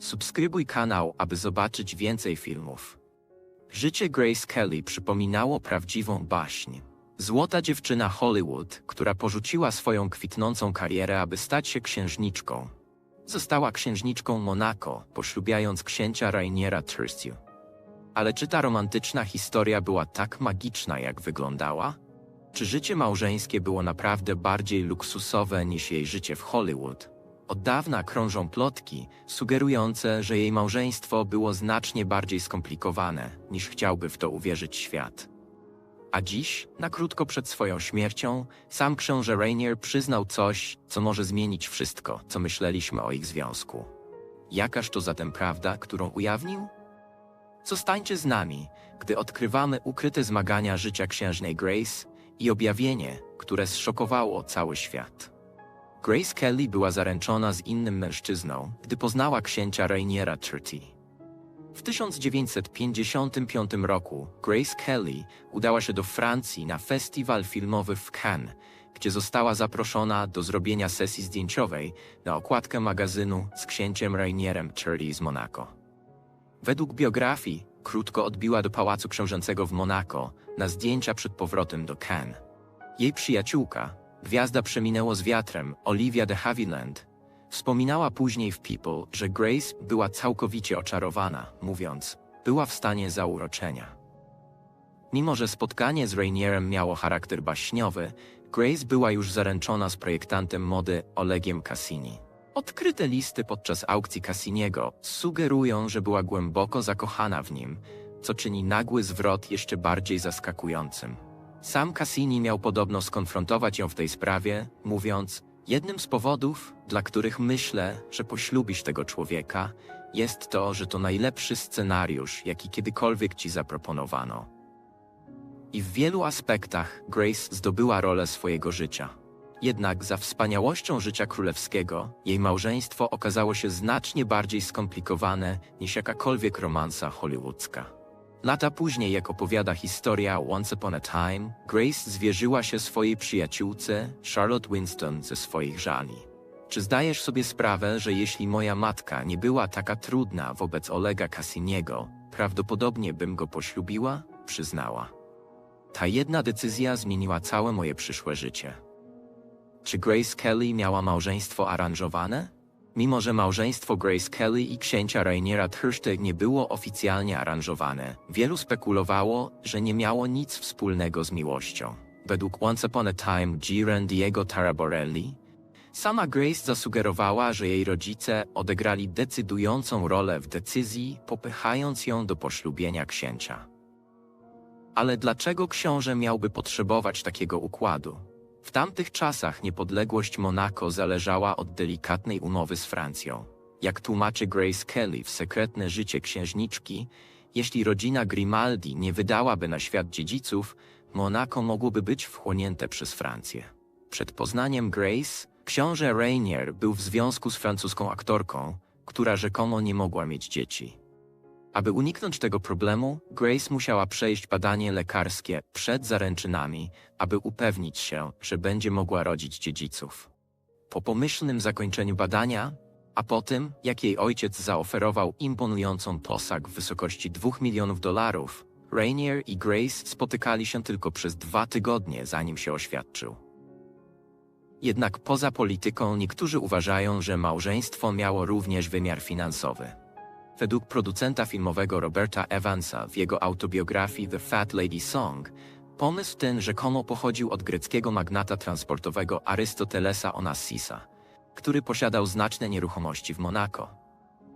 Subskrybuj kanał, aby zobaczyć więcej filmów. Życie Grace Kelly przypominało prawdziwą baśń. Złota dziewczyna Hollywood, która porzuciła swoją kwitnącą karierę, aby stać się księżniczką. Została księżniczką Monaco, poślubiając księcia Rainiera Thirstiu. Ale czy ta romantyczna historia była tak magiczna, jak wyglądała? Czy życie małżeńskie było naprawdę bardziej luksusowe niż jej życie w Hollywood? Od dawna krążą plotki sugerujące, że jej małżeństwo było znacznie bardziej skomplikowane, niż chciałby w to uwierzyć świat. A dziś, na krótko przed swoją śmiercią, sam książę Rainier przyznał coś, co może zmienić wszystko, co myśleliśmy o ich związku. Jakaż to zatem prawda, którą ujawnił? Zostańcie z nami, gdy odkrywamy ukryte zmagania życia księżnej Grace i objawienie, które zszokowało cały świat. Grace Kelly była zaręczona z innym mężczyzną, gdy poznała księcia Rainiera Turti. W 1955 roku Grace Kelly udała się do Francji na festiwal filmowy w Cannes, gdzie została zaproszona do zrobienia sesji zdjęciowej na okładkę magazynu z księciem Rainierem Turti z Monaco. Według biografii krótko odbiła do pałacu książęcego w Monaco na zdjęcia przed powrotem do Cannes. Jej przyjaciółka, gwiazda przeminęło z wiatrem, Olivia de Havilland, wspominała później w People, że Grace była całkowicie oczarowana, mówiąc, była w stanie zauroczenia. Mimo, że spotkanie z Rainierem miało charakter baśniowy, Grace była już zaręczona z projektantem mody Olegiem Cassini. Odkryte listy podczas aukcji Cassiniego sugerują, że była głęboko zakochana w nim, co czyni nagły zwrot jeszcze bardziej zaskakującym. Sam Cassini miał podobno skonfrontować ją w tej sprawie, mówiąc: Jednym z powodów, dla których myślę, że poślubisz tego człowieka, jest to, że to najlepszy scenariusz, jaki kiedykolwiek ci zaproponowano. I w wielu aspektach Grace zdobyła rolę swojego życia. Jednak za wspaniałością życia królewskiego, jej małżeństwo okazało się znacznie bardziej skomplikowane niż jakakolwiek romansa hollywoodzka. Lata później, jak opowiada historia Once Upon a Time, Grace zwierzyła się swojej przyjaciółce Charlotte Winston ze swoich żali. Czy zdajesz sobie sprawę, że jeśli moja matka nie była taka trudna wobec Olega Cassiniego, prawdopodobnie bym go poślubiła? Przyznała. Ta jedna decyzja zmieniła całe moje przyszłe życie. Czy Grace Kelly miała małżeństwo aranżowane? Mimo, że małżeństwo Grace Kelly i księcia Rainiera Thirsteg nie było oficjalnie aranżowane, wielu spekulowało, że nie miało nic wspólnego z miłością. Według Once Upon a Time Giran Diego Taraborelli, sama Grace zasugerowała, że jej rodzice odegrali decydującą rolę w decyzji, popychając ją do poślubienia księcia. Ale dlaczego książę miałby potrzebować takiego układu? W tamtych czasach niepodległość Monako zależała od delikatnej umowy z Francją. Jak tłumaczy Grace Kelly w Sekretne życie księżniczki, jeśli rodzina Grimaldi nie wydałaby na świat dziedziców, Monako mogłoby być wchłonięte przez Francję. Przed poznaniem Grace, książę Rainier był w związku z francuską aktorką, która rzekomo nie mogła mieć dzieci. Aby uniknąć tego problemu, Grace musiała przejść badanie lekarskie przed zaręczynami, aby upewnić się, że będzie mogła rodzić dziedziców. Po pomyślnym zakończeniu badania, a po tym, jak jej ojciec zaoferował imponującą posag w wysokości 2 milionów dolarów, Rainier i Grace spotykali się tylko przez dwa tygodnie, zanim się oświadczył. Jednak poza polityką niektórzy uważają, że małżeństwo miało również wymiar finansowy. Według producenta filmowego Roberta Evansa w jego autobiografii The Fat Lady Song, pomysł ten rzekomo pochodził od greckiego magnata transportowego Arystotelesa Onassisa, który posiadał znaczne nieruchomości w Monako.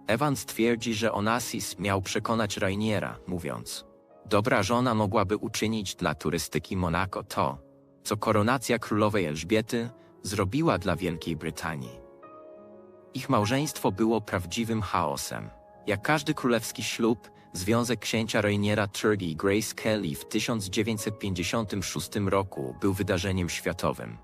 Evans twierdzi, że Onassis miał przekonać Rainiera, mówiąc: Dobra żona mogłaby uczynić dla turystyki Monako to, co koronacja królowej Elżbiety zrobiła dla Wielkiej Brytanii. Ich małżeństwo było prawdziwym chaosem. Jak każdy królewski ślub, związek księcia Rainiera Turgi i Grace Kelly w 1956 roku był wydarzeniem światowym.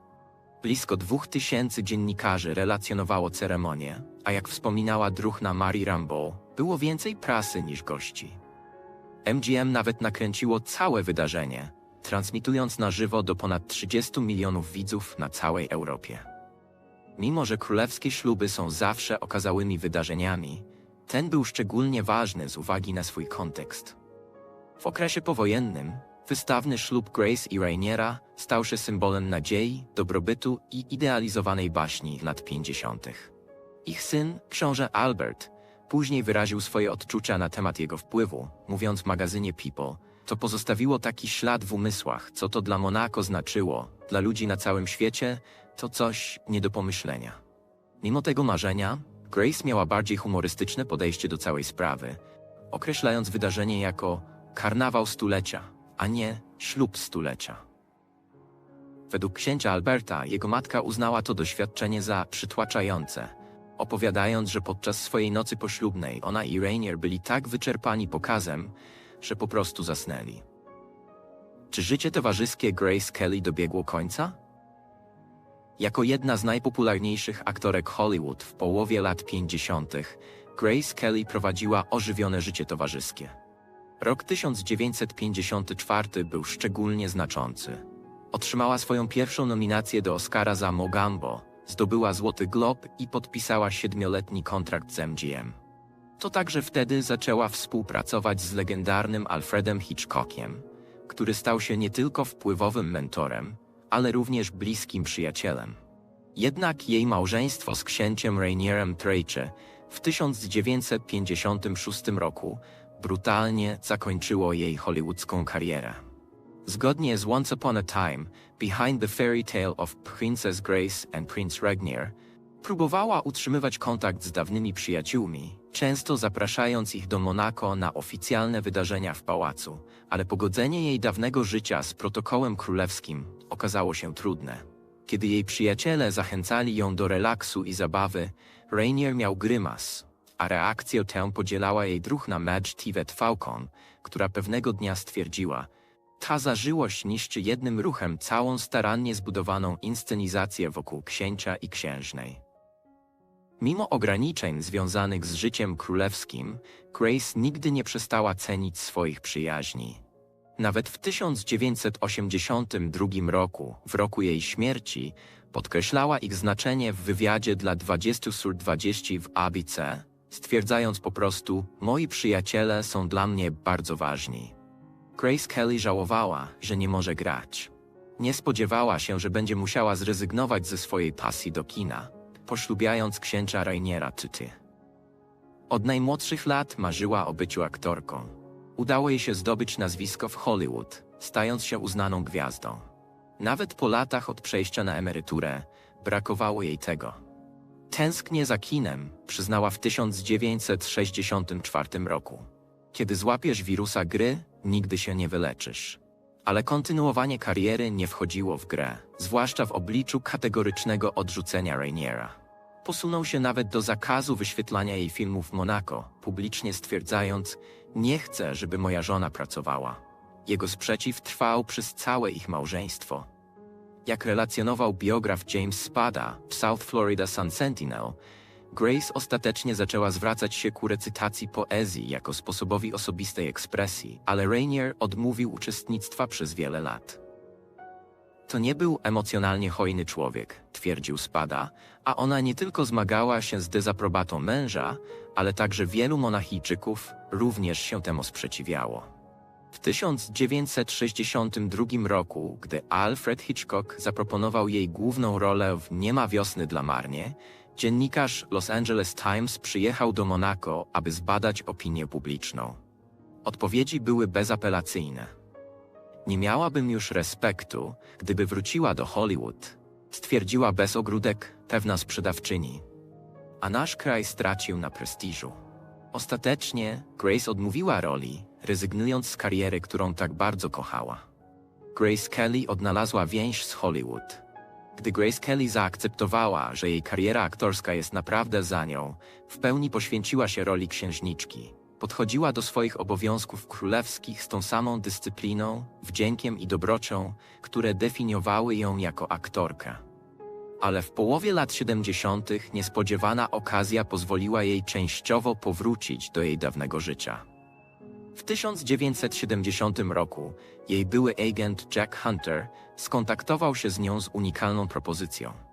Blisko dwóch tysięcy dziennikarzy relacjonowało ceremonię, a jak wspominała druhna Mary Rambo, było więcej prasy niż gości. MGM nawet nakręciło całe wydarzenie, transmitując na żywo do ponad 30 milionów widzów na całej Europie. Mimo, że królewskie śluby są zawsze okazałymi wydarzeniami, Ten był szczególnie ważny z uwagi na swój kontekst. W okresie powojennym wystawny ślub Grace i Rainiera stał się symbolem nadziei, dobrobytu i idealizowanej baśni lat 50. Ich syn, książę Albert, później wyraził swoje odczucia na temat jego wpływu, mówiąc w magazynie People, to pozostawiło taki ślad w umysłach, co to dla Monako znaczyło, dla ludzi na całym świecie, to coś nie do pomyślenia. Mimo tego marzenia, Grace miała bardziej humorystyczne podejście do całej sprawy, określając wydarzenie jako karnawał stulecia, a nie ślub stulecia. Według księcia Alberta jego matka uznała to doświadczenie za przytłaczające, opowiadając, że podczas swojej nocy poślubnej ona i Rainier byli tak wyczerpani pokazem, że po prostu zasnęli. Czy życie towarzyskie Grace Kelly dobiegło końca? Jako jedna z najpopularniejszych aktorek Hollywood w połowie lat 50., Grace Kelly prowadziła ożywione życie towarzyskie. Rok 1954 był szczególnie znaczący. Otrzymała swoją pierwszą nominację do Oscara za Mogambo, zdobyła Złoty Glob i podpisała siedmioletni kontrakt z MGM. To także wtedy zaczęła współpracować z legendarnym Alfredem Hitchcockiem, który stał się nie tylko wpływowym mentorem, ale również bliskim przyjacielem. Jednak jej małżeństwo z księciem Rainierem Trejcze w 1956 roku brutalnie zakończyło jej hollywoodzką karierę. Zgodnie z Once Upon a Time, Behind the Fairy Tale of Princess Grace and Prince Rainier, próbowała utrzymywać kontakt z dawnymi przyjaciółmi, często zapraszając ich do Monako na oficjalne wydarzenia w pałacu, ale pogodzenie jej dawnego życia z protokołem królewskim okazało się trudne. Kiedy jej przyjaciele zachęcali ją do relaksu i zabawy, Rainier miał grymas, a reakcję tę podzielała jej druhna Madge Tivet Falcon, która pewnego dnia stwierdziła, ta zażyłość niszczy jednym ruchem całą starannie zbudowaną inscenizację wokół księcia i księżnej. Mimo ograniczeń związanych z życiem królewskim, Grace nigdy nie przestała cenić swoich przyjaźni. Nawet w 1982 roku, w roku jej śmierci, podkreślała ich znaczenie w wywiadzie dla 20 sur 20 w ABC, stwierdzając po prostu: Moi przyjaciele są dla mnie bardzo ważni. Grace Kelly żałowała, że nie może grać. Nie spodziewała się, że będzie musiała zrezygnować ze swojej pasji do kina, poślubiając księcia Rainiera Tyty. Od najmłodszych lat marzyła o byciu aktorką. Udało jej się zdobyć nazwisko w Hollywood, stając się uznaną gwiazdą. Nawet po latach od przejścia na emeryturę, brakowało jej tego. Tęsknię za kinem, przyznała w 1964 roku. Kiedy złapiesz wirusa gry, nigdy się nie wyleczysz. Ale kontynuowanie kariery nie wchodziło w grę, zwłaszcza w obliczu kategorycznego odrzucenia Rainiera. Posunął się nawet do zakazu wyświetlania jej filmów w Monaco, publicznie stwierdzając: Nie chcę, żeby moja żona pracowała. Jego sprzeciw trwał przez całe ich małżeństwo. Jak relacjonował biograf James Spada w South Florida Sun Sentinel, Grace ostatecznie zaczęła zwracać się ku recytacji poezji jako sposobowi osobistej ekspresji, ale Rainier odmówił uczestnictwa przez wiele lat. To nie był emocjonalnie hojny człowiek, twierdził Spada, a ona nie tylko zmagała się z dezaprobatą męża, ale także wielu monachijczyków również się temu sprzeciwiało. W 1962 roku, gdy Alfred Hitchcock zaproponował jej główną rolę w Nie ma wiosny dla Marnie, Dziennikarz Los Angeles Times przyjechał do Monako, aby zbadać opinię publiczną. Odpowiedzi były bezapelacyjne. Nie miałabym już respektu, gdyby wróciła do Hollywood, stwierdziła bez ogródek pewna sprzedawczyni. A nasz kraj stracił na prestiżu. Ostatecznie Grace odmówiła roli, rezygnując z kariery, którą tak bardzo kochała. Grace Kelly odnalazła więź z Hollywood gdy Grace Kelly zaakceptowała, że jej kariera aktorska jest naprawdę za nią, w pełni poświęciła się roli księżniczki. Podchodziła do swoich obowiązków królewskich z tą samą dyscypliną, wdziękiem i dobrocią, które definiowały ją jako aktorkę. Ale w połowie lat 70. niespodziewana okazja pozwoliła jej częściowo powrócić do jej dawnego życia. W 1970 roku jej były agent Jack Hunter skontaktował się z nią z unikalną propozycją.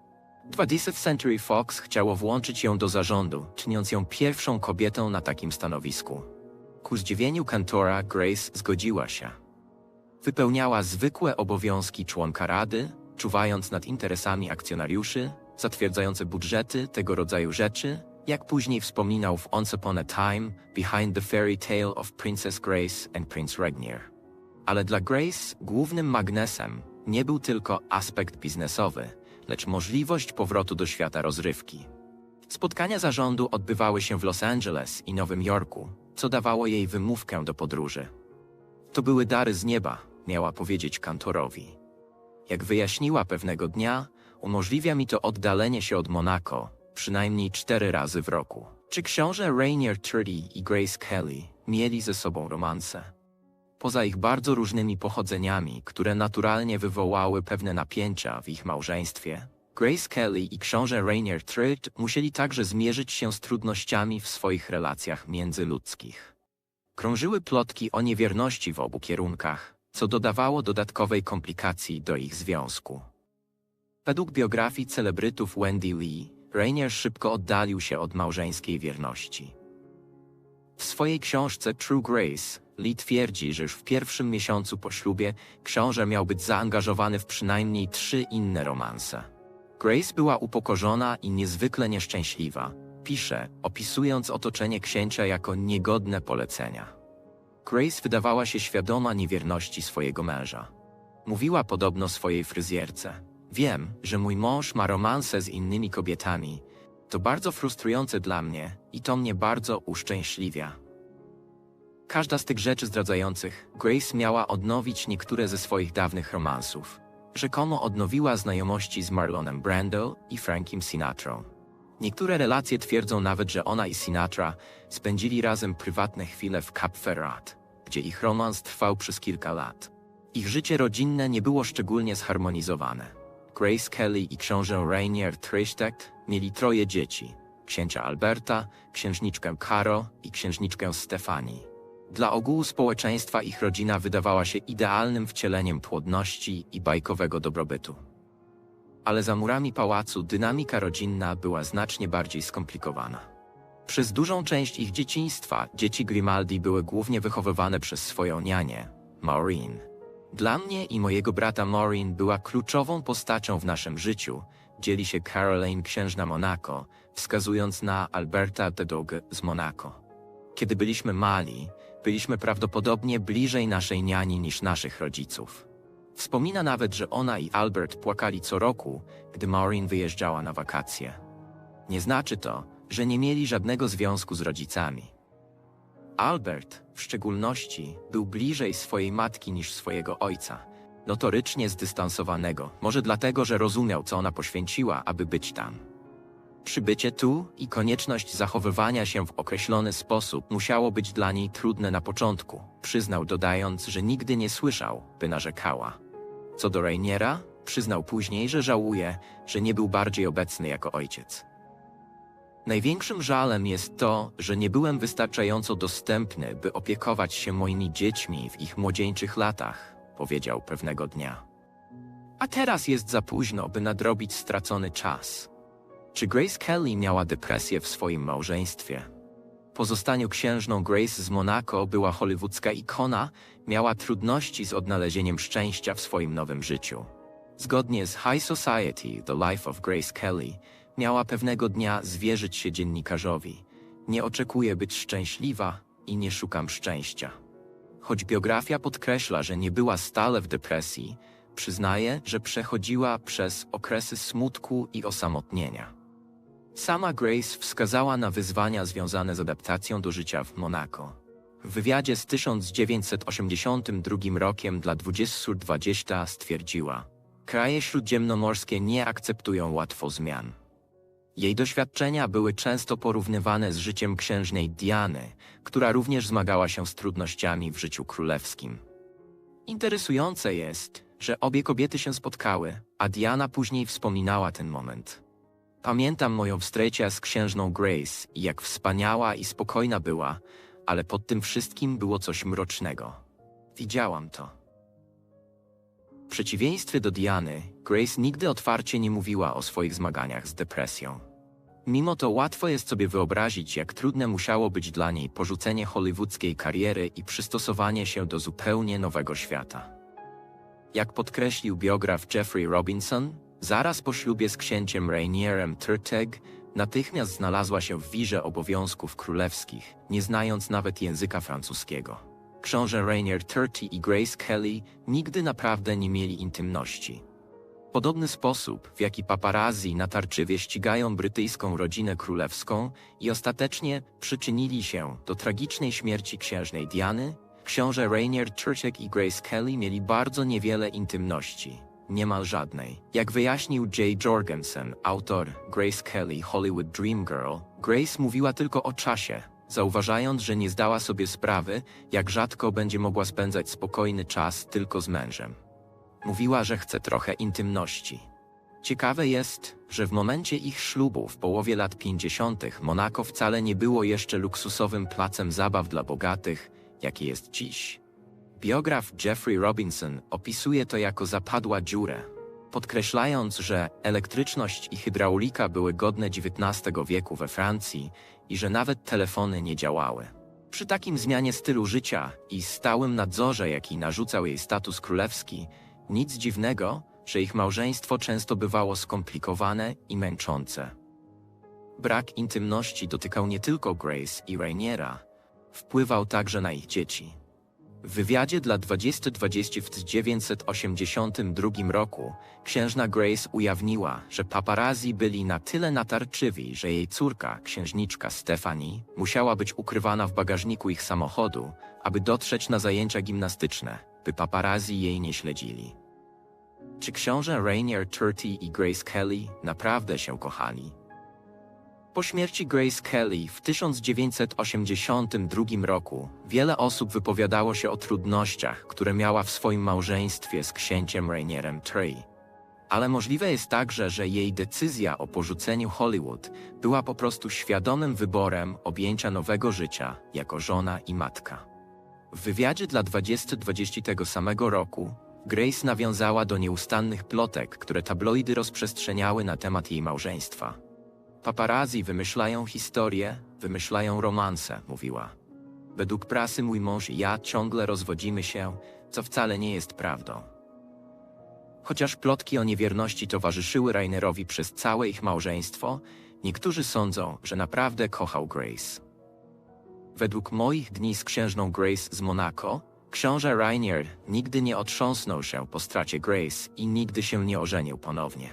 20th Century Fox chciało włączyć ją do zarządu, czyniąc ją pierwszą kobietą na takim stanowisku. Ku zdziwieniu kantora Grace zgodziła się. Wypełniała zwykłe obowiązki członka rady, czuwając nad interesami akcjonariuszy, zatwierdzające budżety, tego rodzaju rzeczy, jak później wspominał w Once Upon a Time, Behind the Fairy Tale of Princess Grace and Prince Regnier. Ale dla Grace głównym magnesem nie był tylko aspekt biznesowy, lecz możliwość powrotu do świata rozrywki. Spotkania zarządu odbywały się w Los Angeles i Nowym Jorku, co dawało jej wymówkę do podróży. To były dary z nieba, miała powiedzieć kantorowi. Jak wyjaśniła pewnego dnia, umożliwia mi to oddalenie się od Monako przynajmniej cztery razy w roku. Czy książę Rainier Turdy i Grace Kelly mieli ze sobą romanse? Poza ich bardzo różnymi pochodzeniami, które naturalnie wywołały pewne napięcia w ich małżeństwie, Grace Kelly i książę Rainier Turd musieli także zmierzyć się z trudnościami w swoich relacjach międzyludzkich. Krążyły plotki o niewierności w obu kierunkach, co dodawało dodatkowej komplikacji do ich związku. Według biografii celebrytów Wendy Lee, Rainier szybko oddalił się od małżeńskiej wierności. W swojej książce True Grace Lee twierdzi, że już w pierwszym miesiącu po ślubie książę miał być zaangażowany w przynajmniej trzy inne romanse. Grace była upokorzona i niezwykle nieszczęśliwa, pisze, opisując otoczenie księcia jako niegodne polecenia. Grace wydawała się świadoma niewierności swojego męża. Mówiła podobno swojej fryzjerce: Wiem, że mój mąż ma romanse z innymi kobietami. To bardzo frustrujące dla mnie i to mnie bardzo uszczęśliwia. Każda z tych rzeczy zdradzających, Grace miała odnowić niektóre ze swoich dawnych romansów. Rzekomo odnowiła znajomości z Marlonem Brando i Frankiem Sinatrą. Niektóre relacje twierdzą nawet, że ona i Sinatra spędzili razem prywatne chwile w Cap Ferrat, gdzie ich romans trwał przez kilka lat. Ich życie rodzinne nie było szczególnie zharmonizowane. Grace Kelly i książę Rainier Trishtek mieli troje dzieci. Księcia Alberta, księżniczkę Caro i księżniczkę Stefani. Dla ogółu społeczeństwa ich rodzina wydawała się idealnym wcieleniem płodności i bajkowego dobrobytu. Ale za murami pałacu dynamika rodzinna była znacznie bardziej skomplikowana. Przez dużą część ich dzieciństwa dzieci Grimaldi były głównie wychowywane przez swoją nianię, Maureen. Dla mnie i mojego brata Maureen była kluczową postacią w naszym życiu, dzieli się Caroline księżna Monaco, wskazując na Alberta de Dogue z Monaco. Kiedy byliśmy mali, byliśmy prawdopodobnie bliżej naszej niani niż naszych rodziców. Wspomina nawet, że ona i Albert płakali co roku, gdy Maureen wyjeżdżała na wakacje. Nie znaczy to, że nie mieli żadnego związku z rodzicami. Albert, w szczególności, był bliżej swojej matki niż swojego ojca, notorycznie zdystansowanego, może dlatego, że rozumiał, co ona poświęciła, aby być tam. Przybycie tu i konieczność zachowywania się w określony sposób musiało być dla niej trudne na początku, przyznał dodając, że nigdy nie słyszał, by narzekała. Co do Rainiera, przyznał później, że żałuje, że nie był bardziej obecny jako ojciec. Największym żalem jest to, że nie byłem wystarczająco dostępny, by opiekować się moimi dziećmi w ich młodzieńczych latach, powiedział pewnego dnia. A teraz jest za późno, by nadrobić stracony czas. Czy Grace Kelly miała depresję w swoim małżeństwie? Po zostaniu księżną Grace z Monaco była hollywoodzka ikona, miała trudności z odnalezieniem szczęścia w swoim nowym życiu. Zgodnie z High Society, The Life of Grace Kelly, miała pewnego dnia zwierzyć się dziennikarzowi. Nie oczekuję być szczęśliwa i nie szukam szczęścia. Choć biografia podkreśla, że nie była stale w depresji, przyznaje, że przechodziła przez okresy smutku i osamotnienia. Sama Grace wskazała na wyzwania związane z adaptacją do życia w Monako. W wywiadzie z 1982 rokiem dla 2020 stwierdziła: Kraje śródziemnomorskie nie akceptują łatwo zmian. Jej doświadczenia były często porównywane z życiem księżnej Diany, która również zmagała się z trudnościami w życiu królewskim. Interesujące jest, że obie kobiety się spotkały, a Diana później wspominała ten moment. Pamiętam moją wstręcie z księżną Grace jak wspaniała i spokojna była, ale pod tym wszystkim było coś mrocznego. Widziałam to. W przeciwieństwie do Diany, Grace nigdy otwarcie nie mówiła o swoich zmaganiach z depresją. Mimo to łatwo jest sobie wyobrazić, jak trudne musiało być dla niej porzucenie hollywoodzkiej kariery i przystosowanie się do zupełnie nowego świata. Jak podkreślił biograf Jeffrey Robinson, zaraz po ślubie z księciem Rainierem Turteg natychmiast znalazła się w wirze obowiązków królewskich, nie znając nawet języka francuskiego. Książę Rainier Turty i Grace Kelly nigdy naprawdę nie mieli intymności. Podobny sposób, w jaki paparazzi natarczywie ścigają brytyjską rodzinę królewską i ostatecznie przyczynili się do tragicznej śmierci księżnej Diany, książę Rainier Churchill i Grace Kelly mieli bardzo niewiele intymności, niemal żadnej. Jak wyjaśnił Jay Jorgensen, autor Grace Kelly Hollywood Dream Girl, Grace mówiła tylko o czasie, zauważając, że nie zdała sobie sprawy, jak rzadko będzie mogła spędzać spokojny czas tylko z mężem. Mówiła, że chce trochę intymności. Ciekawe jest, że w momencie ich ślubu w połowie lat 50. Monako wcale nie było jeszcze luksusowym placem zabaw dla bogatych, jaki jest dziś. Biograf Jeffrey Robinson opisuje to jako zapadła dziurę, podkreślając, że elektryczność i hydraulika były godne XIX wieku we Francji i że nawet telefony nie działały. Przy takim zmianie stylu życia i stałym nadzorze, jaki narzucał jej status królewski, nic dziwnego, że ich małżeństwo często bywało skomplikowane i męczące. Brak intymności dotykał nie tylko Grace i Rainiera, wpływał także na ich dzieci. W wywiadzie dla 2020 w 1982 roku księżna Grace ujawniła, że paparazzi byli na tyle natarczywi, że jej córka, księżniczka Stephanie, musiała być ukrywana w bagażniku ich samochodu, aby dotrzeć na zajęcia gimnastyczne, by paparazzi jej nie śledzili. Czy książę Rainier Turty i Grace Kelly naprawdę się kochali? Po śmierci Grace Kelly w 1982 roku wiele osób wypowiadało się o trudnościach, które miała w swoim małżeństwie z księciem Rainierem Turty. Ale możliwe jest także, że jej decyzja o porzuceniu Hollywood była po prostu świadomym wyborem objęcia nowego życia jako żona i matka. W wywiadzie dla 2020 tego samego roku Grace nawiązała do nieustannych plotek, które tabloidy rozprzestrzeniały na temat jej małżeństwa. Paparazzi wymyślają historie, wymyślają romanse, mówiła. Według prasy mój mąż i ja ciągle rozwodzimy się, co wcale nie jest prawdą. Chociaż plotki o niewierności towarzyszyły Rainerowi przez całe ich małżeństwo, niektórzy sądzą, że naprawdę kochał Grace. Według moich dni z księżną Grace z Monaco, książę Rainier nigdy nie otrząsnął się po stracie Grace i nigdy się nie ożenił ponownie.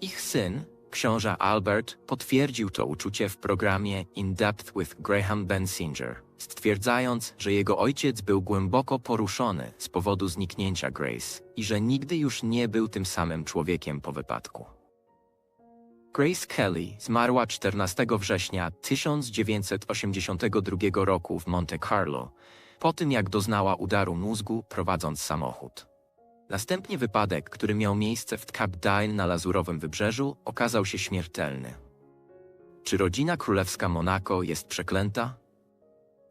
Ich syn, książę Albert, potwierdził to uczucie w programie In Depth with Graham Bensinger, stwierdzając, że jego ojciec był głęboko poruszony z powodu zniknięcia Grace i że nigdy już nie był tym samym człowiekiem po wypadku. Grace Kelly zmarła 14 września 1982 roku w Monte Carlo, po tym jak doznała udaru mózgu prowadząc samochód. Następnie wypadek, który miał miejsce w Cap d'Aille na Lazurowym Wybrzeżu, okazał się śmiertelny. Czy rodzina królewska Monako jest przeklęta?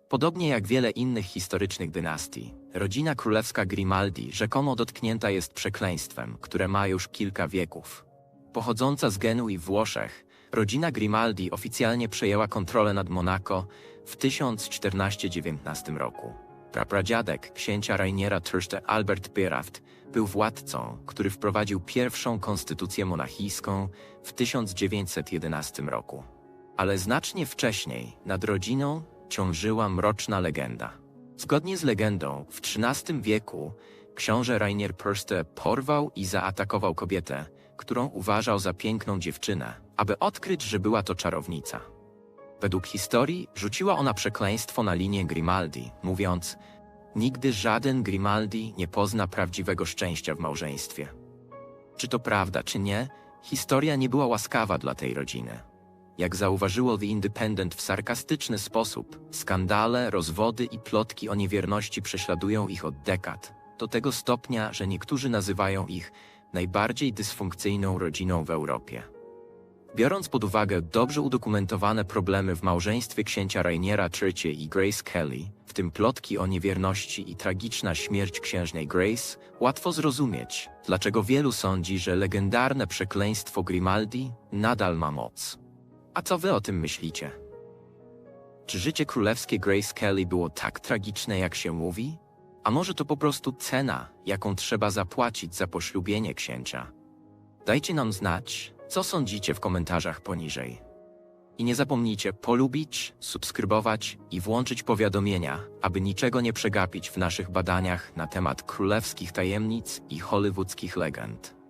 Podobnie jak wiele innych historycznych dynastii, rodzina królewska Grimaldi rzekomo dotknięta jest przekleństwem, które ma już kilka wieków. Pochodząca z Genui w Włoszech, rodzina Grimaldi oficjalnie przejęła kontrolę nad Monako w 1419 roku. Prapradziadek księcia Rainiera Turste Albert Biraft był władcą, który wprowadził pierwszą konstytucję monachijską w 1911 roku. Ale znacznie wcześniej nad rodziną ciążyła mroczna legenda. Zgodnie z legendą, w XIII wieku książę Rainier Purste porwał i zaatakował kobietę, którą uważał za piękną dziewczynę, aby odkryć, że była to czarownica. Według historii rzuciła ona przekleństwo na linię Grimaldi, mówiąc: Nigdy żaden Grimaldi nie pozna prawdziwego szczęścia w małżeństwie. Czy to prawda, czy nie, historia nie była łaskawa dla tej rodziny. Jak zauważyło The Independent w sarkastyczny sposób, skandale, rozwody i plotki o niewierności prześladują ich od dekad, do tego stopnia, że niektórzy nazywają ich najbardziej dysfunkcyjną rodziną w Europie. Biorąc pod uwagę dobrze udokumentowane problemy w małżeństwie księcia Rainiera Churchill i Grace Kelly, w tym plotki o niewierności i tragiczna śmierć księżnej Grace, łatwo zrozumieć, dlaczego wielu sądzi, że legendarne przekleństwo Grimaldi nadal ma moc. A co wy o tym myślicie? Czy życie królewskie Grace Kelly było tak tragiczne, jak się mówi? A może to po prostu cena, jaką trzeba zapłacić za poślubienie księcia? Dajcie nam znać, co sądzicie w komentarzach poniżej. I nie zapomnijcie polubić, subskrybować i włączyć powiadomienia, aby niczego nie przegapić w naszych badaniach na temat królewskich tajemnic i hollywoodzkich legend.